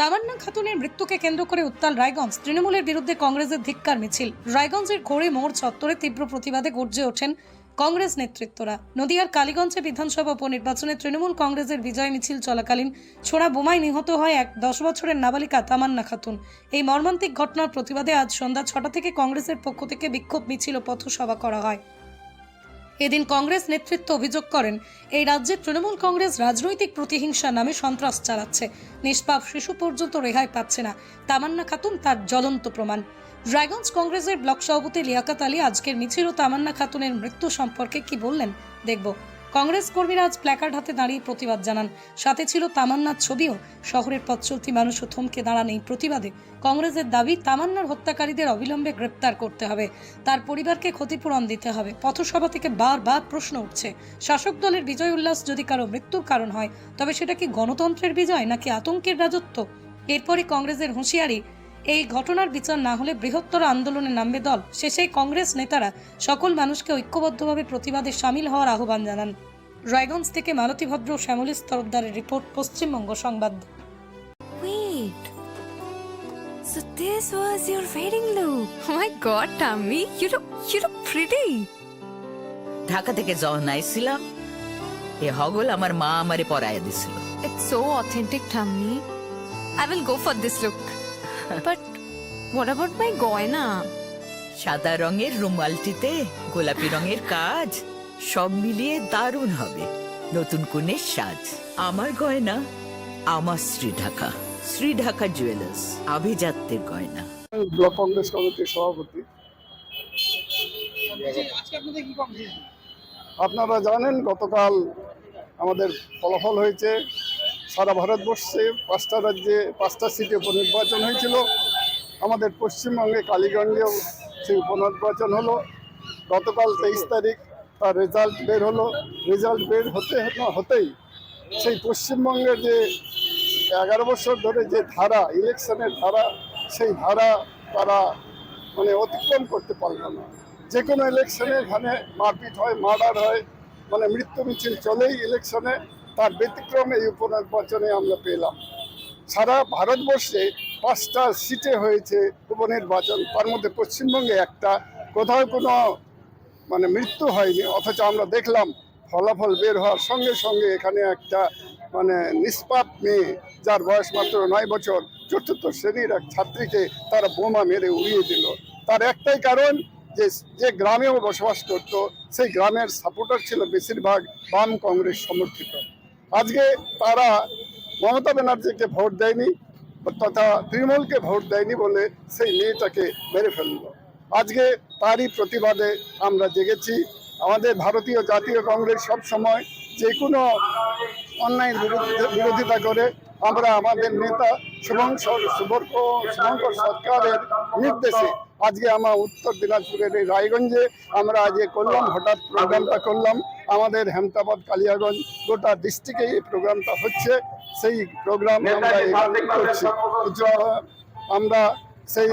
তামান্না খাতুনের মৃত্যুকে কেন্দ্র করে উত্তাল রায়গঞ্জ। তৃণমূলের বিরুদ্ধে কংগ্রেসের ধিক্কার মিছিল। রায়গঞ্জের ঘড়ি মোড় চত্বরে তীব্র প্রতিবাদে গর্জে ওঠেন কংগ্রেস নেতৃত্বরা। নদিয়ার কালীগঞ্জে বিধানসভা উপনির্বাচনে তৃণমূল কংগ্রেসের বিজয় মিছিল চলাকালীন ছোড়া বোমায় নিহত হয় এক দশ বছরের নাবালিকা তামান্না খাতুন। এই মর্মান্তিক ঘটনার প্রতিবাদে আজ সন্ধ্যা ছটা থেকে কংগ্রেসের পক্ষ থেকে বিক্ষোভ মিছিল ও পথসভা করা হয়। এদিন কংগ্রেস নেতৃত্ব অভিযোগ করেন, এই রাজ্যে তৃণমূল কংগ্রেস রাজনৈতিক প্রতিহিংসা নামে সন্ত্রাস চালাচ্ছে। নিষ্পাপ শিশু পর্যন্ত রেহাই পাচ্ছে না। তামান্না খাতুন তার জ্বলন্ত প্রমাণ। ড্রাগন্স কংগ্রেসের ব্লক সভাপতি লিয়াকাত আলী, আজকের মিছিল ও তামান্না খাতুনের মৃত্যু সম্পর্কে কি বললেন, দেখব। কংগ্রেস কর্মীরা আজ প্ল্যাকার্ড হাতে দাঁড়িয়ে প্রতিবাদ জানান। সাথে ছিল তামান্নার ছবিও। শহরের পথ চলতি মানুষও থমকে দাঁড়ান এই প্রতিবাদে। কংগ্রেসের দাবি, তামান্নার হত্যাকারীদের অবিলম্বে গ্রেপ্তার করতে হবে। তার পরিবারকে ক্ষতিপূরণ দিতে হবে। পথসভা থেকে বারবার প্রশ্ন উঠছে। শাসক দলের বিজয় উল্লাস যদি কারও মৃত্যুর কারণ হয়, তবে সেটা কি গণতন্ত্রের বিজয় নাকি আতঙ্কের রাজত্ব? এরপরই কংগ্রেসের হুঁশিয়ারি এই ঘটনার বিচার না হলে বৃহত্তর আন্দোলনে নামবে দল শেষে কংগ্রেস নেতারা সকল মানুষকে ঐক্যবদ্ধভাবে প্রতিবাদে সামিল হওয়ার আহ্বান জানান রায়গঞ্জ থেকে মালতী ভদ্র শ্যামলী স্তরফদারের রিপোর্ট পশ্চিমবঙ্গ সংবাদ. So this was your wedding look. Oh my god, Tammy, you look you look pretty. Dhaka থেকে যখন আইছিলাম এ হগল আমার মা আমারে পরাইয়া দিছিল It's so authentic, Tammy. I will go for this look. But what about my goina? সাদা রঙের রুমালটিতে গোলাপি রঙের কাজ সব মিলিয়ে দারুণ হবে। নতুন কনের সাজ আমার গয়না আমার শ্রী ঢাকা শ্রী ঢাকা জুয়েলার্স আভিজাত্যের গয়না। ব্লক কংগ্রেস কমিটির সভাপতি। আপনারা জানেন গতকাল আমাদের ফলাফল হয়েছে সারা ভারতবর্ষে পাঁচটা রাজ্যে পাঁচটা সিটে উপনির্বাচন হয়েছিল। আমাদের পশ্চিমবঙ্গে কালীগঞ্জেও সেই উপনির্বাচন হলো। গতকাল তেইশ তারিখ তার রেজাল্ট বের হলো। রেজাল্ট বের হতে হতেই সেই পশ্চিমবঙ্গের যে এগারো বছর ধরে যে ধারা, ইলেকশনের ধারা, সেই ধারা তারা মানে অতিক্রম করতে পারল না। যে কোনো ইলেকশনে এখানে মারপিট হয়, মার্ডার হয় মানে মৃত্যু মিছিল চলেই ইলেকশনে তার ব্যতিক্রম এই উপনির্বাচনে আমরা পেলাম। সারা ভারতবর্ষে পাঁচটা সিটে হয়েছে উপনির্বাচন। তার মধ্যে পশ্চিমবঙ্গে একটা, কোথাও কোনো মানে মৃত্যু হয়নি, অথচ আমরা দেখলাম ফলাফল বের হওয়ার সঙ্গে সঙ্গে এখানে একটা মানে নিষ্পাপ মেয়ে, যার বয়স মাত্র নয় বছর, চতুর্থ শ্রেণির এক ছাত্রীকে তারা বোমা মেরে উড়িয়ে দিল। তার একটাই কারণ যে যে গ্রামেও বসবাস করত, সেই গ্রামের সাপোর্টার ছিল বেশিরভাগ বাম কংগ্রেস সমর্থিত। আজকে তারা মমতা ব্যানার্জিকে ভোট দেয়নি তথা তৃণমূলকে ভোট দেয়নি বলে সেই মেয়েটাকে মেরে ফেলল। আজকে তারই প্রতিবাদে আমরা জেগেছি। আমাদের ভারতীয় জাতীয় কংগ্রেস সব সময় যে কোনো অন্যায় বিরোধী- বিরোধিতা করে আমরা আমাদের নেতা শুভঙ্কর শুভঙ্কর সরকারের নির্দেশে আজকে আমরা উত্তর দিনাজপুরের এই রায়গঞ্জে আমরা আজকে করলাম হঠাৎ প্রোগ্রামটা করলাম। আমাদের হেমতাবাদ কালিয়াগঞ্জ গোটা ডিস্ট্রিক্টে এই প্রোগ্রামটা হচ্ছে। সেই প্রোগ্রাম আমরা করছি। আমরা সেই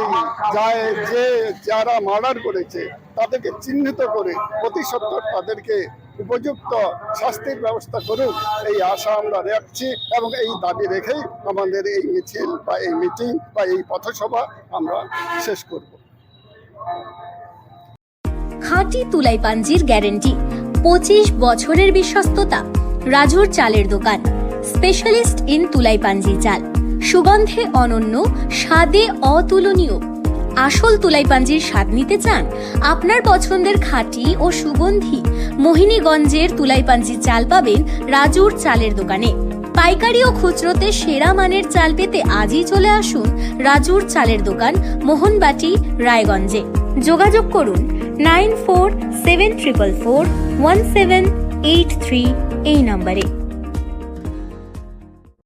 যায় যে যারা মার্ডার করেছে তাদেরকে চিহ্নিত করে অতি সত্তর তাদেরকে উপযুক্ত শাস্তির ব্যবস্থা করুক, এই আশা আমরা রাখছি এবং এই দাবি রেখেই আমাদের এই মিছিল বা এই মিটিং বা এই পথসভা আমরা শেষ করব। খাঁটি তুলাই পাঞ্জির গ্যারেন্টি, পঁচিশ বছরের বিশ্বস্ততা, রাজুর চালের দোকান, স্পেশালিস্ট ইন তুলাই পাঞ্জি চাল, সুগন্ধে অনন্য, স্বাদে অতুলনীয় আসল তুলাই পাঞ্জির স্বাদ নিতে চান, আপনার পছন্দের খাঁটি ও সুগন্ধি মোহিনীগঞ্জের তুলাই পাঞ্জি চাল পাবেন রাজুর চালের দোকানে। পাইকারি ও খুচরোতে সেরা মানের চাল পেতে আজই চলে আসুন রাজুর চালের দোকান, মোহনবাটি, রায়গঞ্জে। যোগাযোগ করুন nine four seven triple four one seven eight three এই নম্বরে।